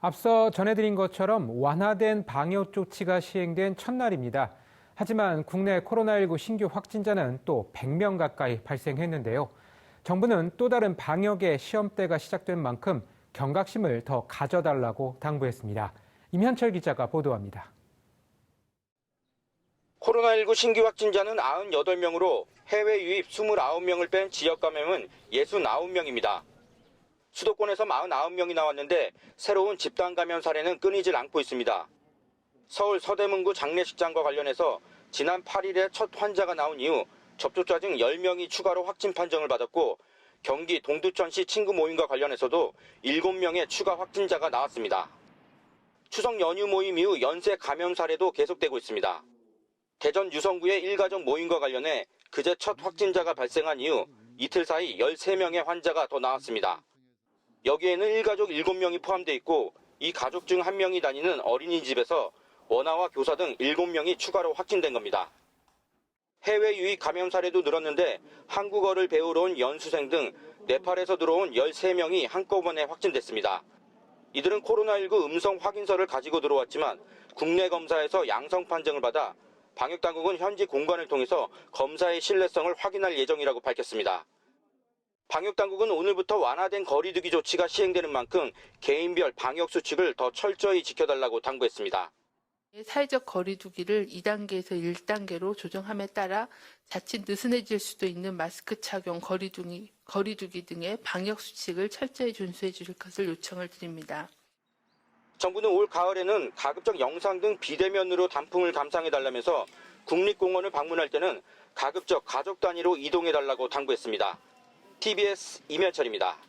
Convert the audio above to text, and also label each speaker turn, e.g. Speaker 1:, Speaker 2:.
Speaker 1: 앞서 전해드린 것처럼 완화된 방역 조치가 시행된 첫날입니다. 하지만 국내 코로나19 신규 확진자는 또 100명 가까이 발생했는데요. 정부는 또 다른 방역의 시험대가 시작된 만큼 경각심을 더 가져달라고 당부했습니다. 임현철 기자가 보도합니다.
Speaker 2: 코로나19 신규 확진자는 98명으로 해외 유입 29명을 뺀 지역 감염은 69명입니다. 수도권에서 49명이 나왔는데 새로운 집단 감염 사례는 끊이질 않고 있습니다. 서울 서대문구 장례식장과 관련해서 지난 8일에 첫 환자가 나온 이후 접촉자 중 10명이 추가로 확진 판정을 받았고 경기 동두천시 친구 모임과 관련해서도 7명의 추가 확진자가 나왔습니다. 추석 연휴 모임 이후 연쇄 감염 사례도 계속되고 있습니다. 대전 유성구의 일가족 모임과 관련해 그제 첫 확진자가 발생한 이후 이틀 사이 13명의 환자가 더 나왔습니다. 여기에는 일가족 7명이 포함되어 있고 이 가족 중 한 명이 다니는 어린이집에서 원아와 교사 등 7명이 추가로 확진된 겁니다. 해외 유입 감염 사례도 늘었는데 한국어를 배우러 온 연수생 등 네팔에서 들어온 13명이 한꺼번에 확진됐습니다. 이들은 코로나19 음성 확인서를 가지고 들어왔지만 국내 검사에서 양성 판정을 받아 방역당국은 현지 공관을 통해서 검사의 신뢰성을 확인할 예정이라고 밝혔습니다. 방역당국은 오늘부터 완화된 거리두기 조치가 시행되는 만큼 개인별 방역 수칙을 더 철저히 지켜달라고 당부했습니다.
Speaker 3: 사회적 거리두기를 2단계에서 1단계로 조정함에 따라 자칫 느슨해질 수도 있는 마스크 착용, 거리두기, 거리두기 등의 방역 수칙을 철저히 준수해 주실 것을 요청을 드립니다.
Speaker 2: 정부는 올 가을에는 가급적 영상 등 비대면으로 단풍을 감상해 달라면서 국립공원을 방문할 때는 가급적 가족 단위로 이동해 달라고 당부했습니다. TBS 이면철입니다.